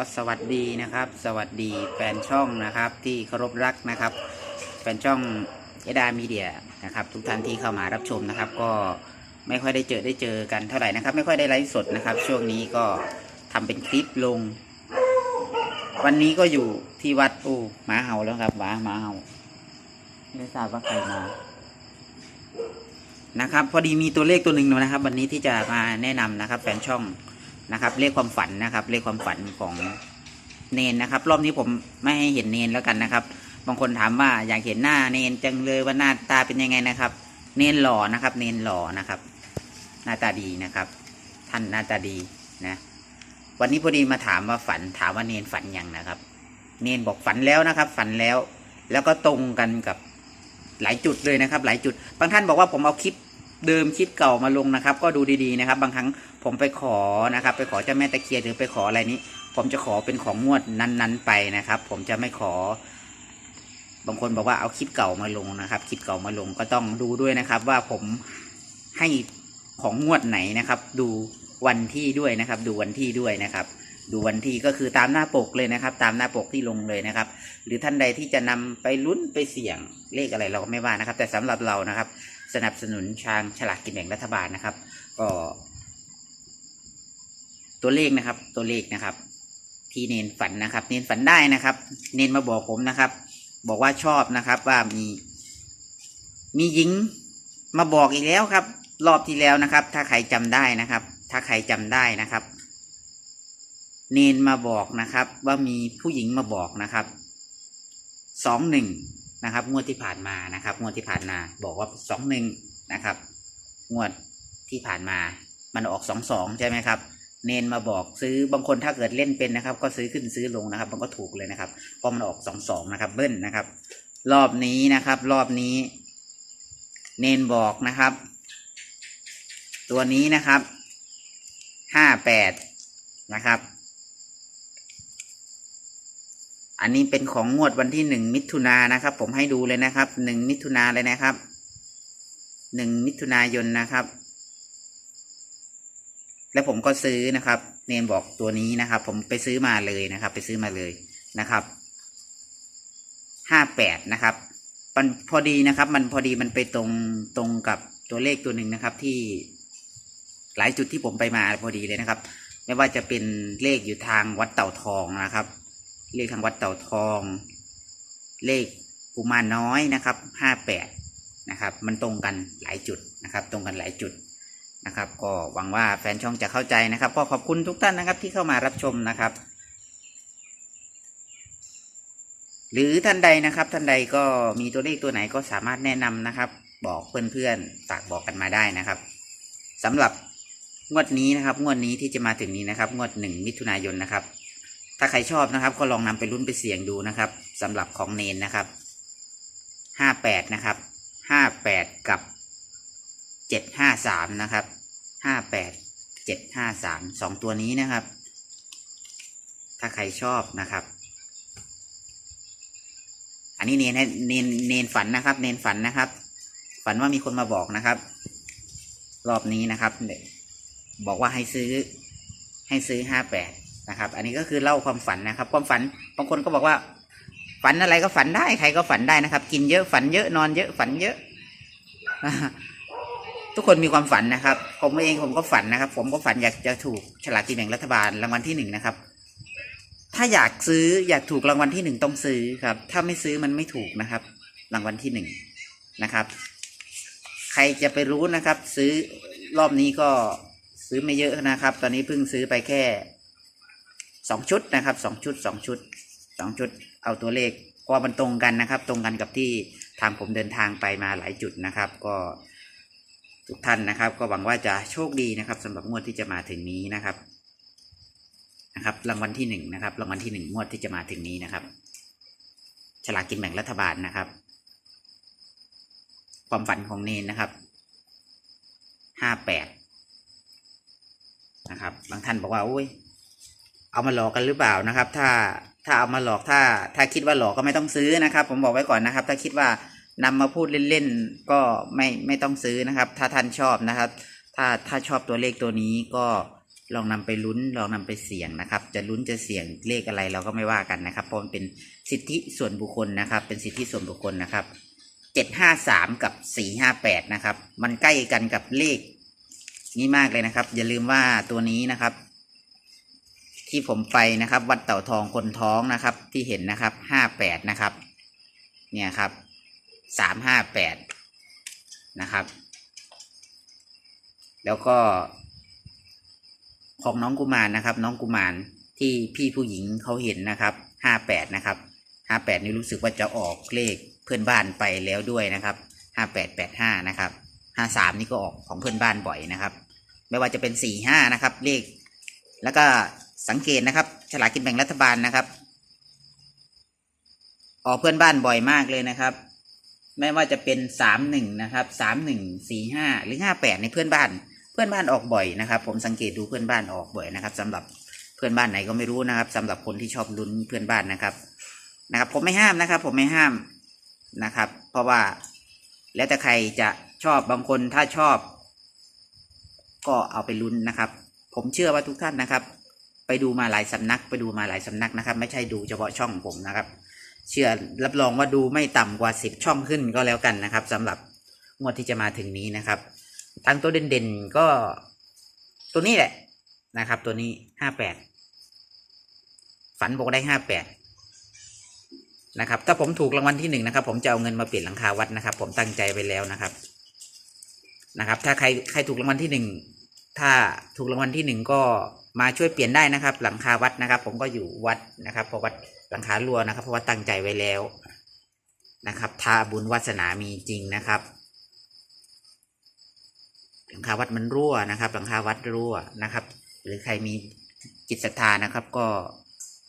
ก็สวัสดีนะครับ สวัสดีแฟนช่องนะครับ ที่เคารพรักนะครับ แฟนช่องเอดามีเดียนะครับ ทุกท่านที่เข้ามารับชมนะครับ ก็ไม่ค่อยได้เจอได้เจอกันเท่าไหร่นะครับ ไม่ค่อยได้ไลฟ์สดนะครับ ช่วงนี้ก็ทำเป็นคลิปลง วันนี้ก็อยู่ที่วัดโอ้หมาเห่าแล้วครับหมาหมาเห่าไม่ทราบว่าใครมานะครับ พอดีมีตัวเลขตัวหนึ่งนะครับ วันนี้ที่จะมาแนะนำนะครับ แฟนช่อง นะครับ เลขความฝันนะครับ เลขความฝันของเนนนะครับ รอบนี้ผมไม่ให้เห็นเนนแล้วกันนะครับ บางคนถามว่าอยากเห็นหน้าเนนจังเลยว่าหน้าตาเป็นยังไงนะครับ เนนหล่อนะครับ เนนหล่อนะครับ หน้าตาดีนะครับ ท่านหน้าตาดีนะ วันนี้พอดีมาถามว่าฝันถามว่าเนนฝันยังนะครับ เนนบอกฝันแล้วนะครับ ฝันแล้ว แล้วก็ตรงกันกับหลายจุดเลยนะครับ หลายจุด บางท่านบอกว่าผมเอาคลิป เดิมคลิปเก่ามาลงนะครับ ก็ดูดีๆนะครับ บางครั้งผมไปขอนะครับ ไปขอเจ้าแม่ตะเคียนหรือไปขออะไรนี้ ผมจะขอเป็นของงวดนั้น ๆ ไปนะครับ ผมจะไม่ขอ บางคนบอกว่าเอาคลิปเก่ามาลงนะครับ คลิปเก่ามาลงก็ต้องดูด้วยนะครับ ว่าผมให้ของงวดไหนนะครับ ดูวันที่ด้วยนะครับ ดูวันที่ด้วยนะครับ ดูวันที่ก็คือตามหน้าปกเลยนะครับ ตามหน้าปกที่ลงเลยนะครับ หรือท่านใดที่จะนำไปลุ้นไปเสี่ยงเลขอะไรเราก็ไม่ว่านะครับ แต่สำหรับเรานะครับ สนับสนุนทางฉลากกินแบ่งรัฐบาลนะครับ ก็ ตัวเลขนะครับ ตัวเลขนะครับ ที่เน้นฝันนะครับ เน้นฝันได้นะครับ เน้นมาบอกผมนะครับ บอกว่าชอบนะครับ ว่ามี มีหญิงมาบอกอีกแล้วครับ รอบที่แล้วนะครับ ถ้าใครจำได้นะครับ ถ้าใครจำได้นะครับ เนนมาบอกนะครับ ว่ามีผู้หญิงมาบอกนะครับสองหนึ่ง นะครับ งวดที่ผ่านมานะครับ งวดที่ผ่านมาบอกว่าสองหนึ่งนะครับ งวดที่ผ่านมา มันออกสองสองใช่ไหมครับ เนนมาบอกซื้อบางคนถ้าเกิดเล่นเป็นนะครับ ก็ซื้อขึ้นซื้อลงนะครับ มันก็ถูกเลยนะครับเพราะมันออกสองสองนะครับ เบิ้ลนะครับ รอบนี้นะครับ รอบนี้ เนนบอกนะครับ ตัวนี้นะครับห้าแปดนะครับ อันนี้เป็นของงวดวันที่หนึ่งมิถุนายนนะครับ ผมให้ดูเลยนะครับหนึ่งมิถุนาเลยนะครับหนึ่งมิถุนายนนะครับ แล้วผมก็ซื้อนะครับ เนนบอกตัวนี้นะครับ ผมไปซื้อมาเลยนะครับ ไปซื้อมาเลยนะครับห้าแปดนะครับมันพอดีนะครับ มันพอดีมันไปตรงตรงกับตัวเลขตัวหนึ่งนะครับ ที่หลายจุดที่ผมไปมาพอดีเลยนะครับ ไม่ว่าจะเป็นเลขอยู่ทางวัดเต่าทองนะครับ เลขทางวัดเต่าทอง เลขกุมารน้อยนะครับห้าแปดนะครับ มันตรงกันหลายจุดนะครับ ตรงกันหลายจุดนะครับ ก็หวังว่าแฟนช่องจะเข้าใจนะครับ ก็ขอบคุณทุกท่านนะครับที่เข้ามารับชมนะครับ หรือท่านใดนะครับ ท่านใดก็มีตัวเลขตัวไหนก็สามารถแนะนำนะครับ บอกเพื่อนๆฝากบอกกันมาได้นะครับสำหรับงวดนี้นะครับ งวดนี้ที่จะมาถึงนี้นะครับ งวดหนึ่งมิถุนายนนะครับ ถ้าใครชอบนะครับ ก็ลองนำไปลุ้นไปเสี่ยงดูนะครับสำหรับของเนนนะครับห้าแปดนะครับห้าแปดกับเจ็ดห้าสามนะครับห้าแปดเจ็ดห้าสามสองตัวนี้นะครับ ถ้าใครชอบนะครับ อันนี้เนนเนนเนนฝันนะครับ เนนฝันนะครับ ฝันว่ามีคนมาบอกนะครับ รอบนี้นะครับ บอกว่าให้ซื้อให้ซื้อห้าแปด นะครับ อันนี้ก็คือเล่าความฝันนะครับ ความฝันบางคนก็บอกว่า ฝันอะไรก็ฝันได้ใครก็ฝันได้นะครับ กินเยอะฝันเยอะนอนเยอะฝันเยอะ ทุกคนมีความฝันนะครับ ผมเองผมก็ฝันนะครับ ผมก็ฝันอยากจะถูกฉลากกินแบ่งรัฐบาลรางวัลที่หนึ่งนะครับ ถ้าอยากซื้ออยากถูกรางวัลที่หนึ่งต้องซื้อครับ ถ้าไม่ซื้อมันไม่ถูกนะครับ รางวัลที่หนึ่งนะครับ ใครจะไปรู้นะครับ ซื้อรอบนี้ก็ซื้อไม่เยอะนะครับ ตอนนี้เพิ่งซื้อไปแค่ สองชุดนะครับสองชุดสองชุดสองชุดเอาตัวเลขเพราะมันตรงกันนะครับ ตรงกันกับที่ทางผมเดินทางไปมาหลายจุดนะครับ ก็ทุกท่านนะครับ ก็หวังว่าจะโชคดีนะครับสำหรับงวดที่จะมาถึงนี้นะครับนะครับ รางวัลที่หนึ่งนะครับ รางวัลที่หนึ่งงวดที่จะมาถึงนี้นะครับฉลากกินแบ่งรัฐบาลนะครับ ความฝันของเนนนะครับห้าแปดนะครับ บางท่านบอกว่าโอ้ย เอามาหลอกกันหรือเปล่านะครับ ถ้าถ้าเอามาหลอกถ้า ถ้าคิดว่าหลอกก็ไม่ต้องซื้อนะครับ ผมบอกไว้ก่อนนะครับ ถ้าคิดว่านำมาพูดเล่นๆก็ไม่ไม่ต้องซื้อนะครับ ถ้าท่านชอบนะครับ ถ้าถ้าชอบตัวเลขตัวนี้ก็ลองนำไปลุ้นลองนำไปเสี่ยงนะครับ จะลุ้นจะเสี่ยงเลขอะไรเราก็ไม่ว่ากันนะครับเพราะมันเป็นสิทธิส่วนบุคคลนะครับ เป็นสิทธิส่วนบุคคลนะครับเจ็ดห้าสามกับสี่ห้าแปดนะครับ มันใกล้กันกับเลขนี้มากเลยนะครับ อย่าลืมว่าตัวนี้นะครับ ที่ผมไปนะครับ วัดเต่าทองคนท้องนะครับ ที่เห็นนะครับห้าแปดนะครับ เนี่ยครับสามห้าแปดนะครับ แล้วก็ ของน้องกุมารนะครับ น้องกุมารที่พี่ผู้หญิงเขาเห็นนะครับห้าแปดนะครับห้าแปดนี่รู้สึกว่าจะออกเลขเพื่อนบ้านไปแล้วด้วยนะครับห้าแปดแปดห้านะครับห้าสามนี่ก็ออกของเพื่อนบ้านบ่อยนะครับ ไม่ว่าจะเป็นสี่ห้านะครับ เลข แล้วก็ สังเกตนะครับฉลากกินแบ่งรัฐบาลนะครับ ออกเพื่อนบ้านบ่อยมากเลยนะครับ ไม่ว่าจะเป็นสามหนึ่งนะครับสามหนึ่งสี่ห้าหรือห้าแปดในเพื่อนบ้าน เพื่อนบ้านออกบ่อยนะครับ ผมสังเกตดูเพื่อนบ้านออกบ่อยนะครับสำหรับเพื่อนบ้านไหนก็ไม่รู้นะครับสำหรับคนที่ชอบลุ้นเพื่อนบ้านนะครับ นะครับ ผมไม่ห้ามนะครับ ผมไม่ห้ามนะครับ เพราะว่าแล้วแต่ใครจะชอบบางคนถ้าชอบ ก็เอาไปลุ้นนะครับ ผมเชื่อว่าทุกท่านนะครับ ไปดูมาหลายสำนัก ไปดูมาหลายสำนักนะครับ ไม่ใช่ดูเฉพาะช่องผมนะครับ เชื่อรับรองว่าดูไม่ต่ำกว่าสิบช่องขึ้นก็แล้วกันนะครับสำหรับงวดที่จะมาถึงนี้นะครับตั้งตัวเด่นๆก็ตัวนี้แหละนะครับ ตัวนี้ห้าแปดฝันบอกได้ห้าแปดนะครับถ้าผมถูกรางวัลที่หนึ่งนะครับ ผมจะเอาเงินมาเปลี่ยนหลังคาวัดนะครับ ผมตั้งใจไปแล้วนะครับนะครับ ถ้าใครใครถูกรางวัลที่หนึ่ง ถ้าถูกรางวัลที่หนึ่งก็มาช่วยเปลี่ยนได้นะครับ หลังคาวัดนะครับ ผมก็อยู่วัดนะครับ เพราะวัดหลังคารั่วนะครับ เพราะว่าตั้งใจไว้แล้วนะครับ ถ้าบุญวาสนามีจริงนะครับหลังคาวัดมันรั่วนะครับ หลังคาวัดรั่วนะครับ หรือใครมีจิตศรัทธานะครับ ก็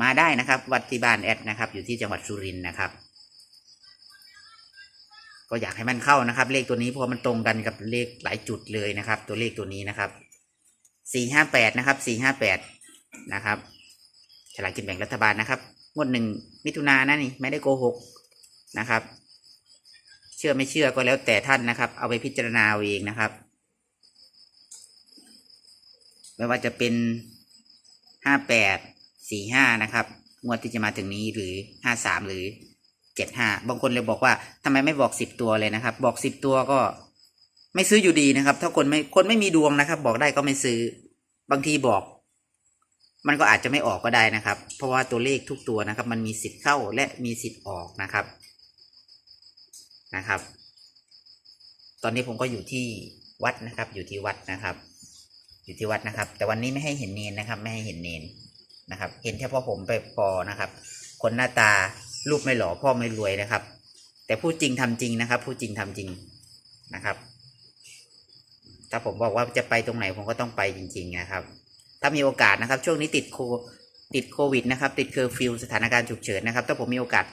มาได้นะครับ วัดที่บ้านแอดนะครับ อยู่ที่จังหวัดสุรินทร์นะครับ ก็อยากให้มันเข้านะครับ เลขตัวนี้เพราะมันตรงกันกับเลขหลายจุดเลยนะครับ ตัวเลขตัวนี้นะครับ สี่ห้าแปดนะครับสี่ห้าแปดนะครับฉลากกินแบ่งรัฐบาลนะครับ งวดหนึ่งมิถุนานะนี่ไม่ได้โกหกนะครับ เชื่อไม่เชื่อก็แล้วแต่ท่านนะครับ เอาไปพิจารณาเองนะครับ ไม่ว่าจะเป็นห้าแปดสี่ห้านะครับ งวดที่จะมาถึงนี้หรือห้าสามหรือเจ็ดห้าบางคนเลยบอกว่าทำไมไม่บอกสิบตัวเลยนะครับ บอกสิบตัวก็ ไม่ซื้ออยู่ดีนะครับ ถ้าคนไม่คนไม่มีดวงนะครับ บอกได้ก็ไม่ซื้อ บางทีบอก มันก็อาจจะไม่ออกก็ได้นะครับ เพราะว่าตัวเลขทุกตัวนะครับ มันมีสิทธิ์เข้าและมีสิทธิ์ออกนะครับนะครับ ตอนนี้ผมก็อยู่ที่วัดนะครับ อยู่ที่วัดนะครับ อยู่ที่วัดนะครับ แต่วันนี้ไม่ให้เห็นเนนนะครับ ไม่ให้เห็นเนนนะครับ เห็นเฉพาะผมไปพอนะครับ คนหน้าตารูปไม่หล่อพ่อไม่รวยนะครับ แต่พูดจริงทำจริงนะครับ พูดจริงทำจริงนะครับ ถ้าผมบอกว่าจะไปตรงไหนผมก็ต้องไปจริงๆนะครับ ถ้ามีโอกาสนะครับ ช่วงนี้ติดโคติดโควิดนะครับ ติดเคอร์ฟิวสถานการณ์ฉุกเฉินนะครับ ถ้าผมมีโอกาส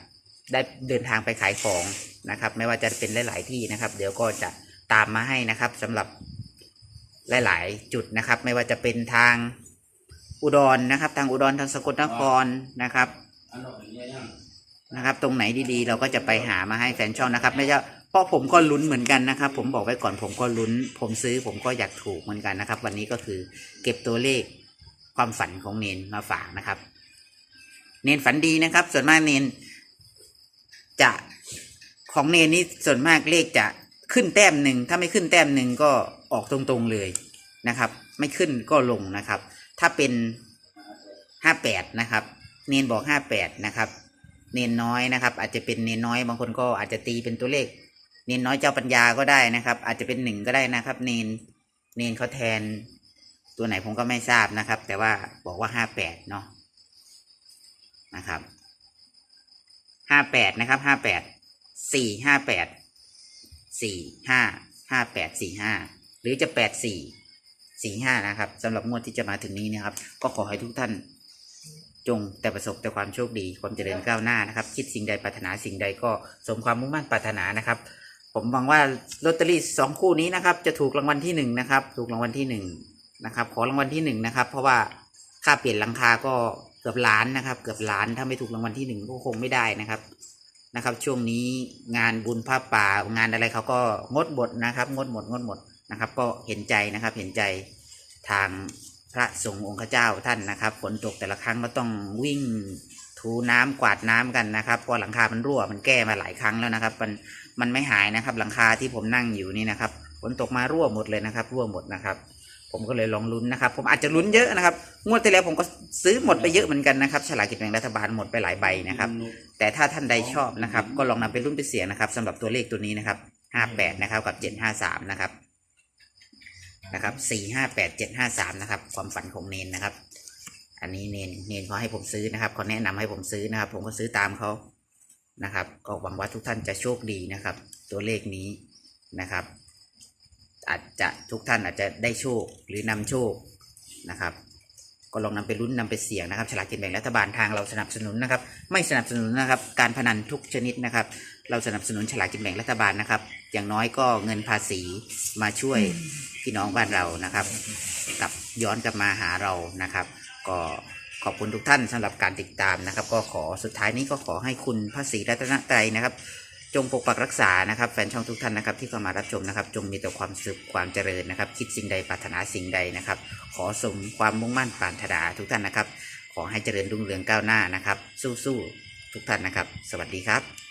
ได้เดินทางไปขายของนะครับ ไม่ว่าจะเป็นหลาย ๆ ที่นะครับ เดี๋ยวก็จะตามมาให้นะครับสำหรับหลาย ๆ จุดนะครับ ไม่ว่าจะเป็นทางอุดรนะครับ ทางอุดรทางสกลนครนะครับนะครับ ตรงไหนดีๆ เราก็จะไปหามาให้แฟนช่องนะครับ ไม่ใช่ เพราะผมก็ลุ้นเหมือนกันนะครับ ผมบอกไว้ก่อนผมก็ลุ้น ผมซื้อผมก็อยากถูกเหมือนกันนะครับ วันนี้ก็คือเก็บตัวเลขความฝันของเนนมาฝากนะครับ เนนฝันดีนะครับ ส่วนมากเนนจะของเนนนี่ส่วนมากเลขจะขึ้นแต้มหนึ่งถ้าไม่ขึ้นแต้มหนึ่งก็ออกตรงๆเลยนะครับ ไม่ขึ้นก็ลงนะครับ ถ้าเป็นห้าแปดนะครับ เนนบอกห้าแปดนะครับ เนนน้อยนะครับ อาจจะเป็นเนนน้อยบางคนก็อาจจะตีเป็นตัวเลข เนนน้อยเจ้าปัญญาก็ได้นะครับ อาจจะเป็นหนึ่งก็ได้นะครับ เนนเนนเขาแทน ตัวไหนผมก็ไม่ทราบนะครับ แต่ว่าบอกว่าห้าแปดเนาะนะครับห้าแปดนะครับห้าแปดสี่ห้าแปดสี่ห้าห้าแปดสี่ห้าหรือจะแปดสี่สี่ห้านะครับสำหรับงวดที่จะมาถึงนี้นะครับ ก็ขอให้ทุกท่านจงแต่ประสบแต่ความโชคดีความเจริญก้าวหน้านะครับ คิดสิ่งใดปรารถนาสิ่งใดก็สมความมุ่งมั่นปรารถนานะครับ ผมหวังว่าลอตเตอรี่สองคู่นี้นะครับ จะถูกรางวัลที่หนึ่งนะครับ ถูกรางวัลที่หนึ่งนะครับ ขอรางวัลที่หนึ่งนะครับ เพราะว่าค่าเปลี่ยนหลังคาก็เกือบล้านนะครับ เกือบล้านถ้าไม่ถูกรางวัลที่หนึ่งก็คงไม่ได้นะครับนะครับ ช่วงนี้งานบุญผ้าป่างานอะไรเขาก็งดหมดนะครับ งดหมดงดหมดนะครับ ก็เห็นใจนะครับ เห็นใจทางพระสงฆ์องค์ข้าเจ้าท่านนะครับฝนตกแต่ละครั้งก็ต้องวิ่งถูน้ำกวาดน้ำกันนะครับเพอหลังคามันรั่วมันแก้มาหลายครั้งแล้วนะครับ มัน มันไม่หายนะครับ หลังคาที่ผมนั่งอยู่นี่นะครับฝนตกมารั่วหมดเลยนะครับ รั่วหมดนะครับ ผมก็เลยลองลุ้นนะครับ ผมอาจจะลุ้นเยอะนะครับ งวดที่แล้วผมก็ซื้อหมดไปเยอะเหมือนกันนะครับฉลากกินแบ่งรัฐบาลหมดไปหลายใบนะครับ แต่ถ้าท่านใดชอบนะครับ ก็ลองนำไปรุ่นไปเสียงนะครับสำหรับตัวเลขตัวนี้นะครับห้าแปดนะครับกับเจ็ดห้าสามนะครับนะครับสี่ห้าแปดเจ็ดห้าสามนะครับ ความฝันของเนนนะครับ อันนี้เนนเนนเขาให้ผมซื้อนะครับเขาแนะนำให้ผมซื้อนะครับ ผมก็ซื้อตามเขา นะครับ ก็หวังว่าทุกท่านจะโชคดีนะครับ ตัวเลขนี้นะครับ อาจจะทุกท่านอาจจะได้โชคหรือนำโชคนะครับ ก็ลองนำไปลุ้นนำไปเสี่ยงนะครับฉลากกินแบ่งรัฐบาลทางเราสนับสนุนนะครับ ไม่สนับสนุนนะครับ การพนันทุกชนิดนะครับ เราสนับสนุนฉลากกินแบ่งรัฐบาลนะครับ อย่างน้อยก็เงินภาษีมาช่วยพี่น้องบ้านเรานะครับ กลับย้อนกลับมาหาเรานะครับ ก็ ขอบคุณทุกท่านสำหรับการติดตามนะครับ ก็ขอสุดท้ายนี้ก็ขอให้คุณพระศรีรัตนตรัยนะครับ จงปกปักรักษานะครับ แฟนช่องทุกท่านนะครับ ที่เข้ามารับชมนะครับ จงมีแต่ความสุขความเจริญนะครับ คิดสิ่งใดปรารถนาสิ่งใดนะครับ ขอสมความมุ่งมั่นปรารถนาทุกท่านนะครับ ขอให้เจริญรุ่งเรืองก้าวหน้านะครับ สู้ๆทุกท่านนะครับ สวัสดีครับ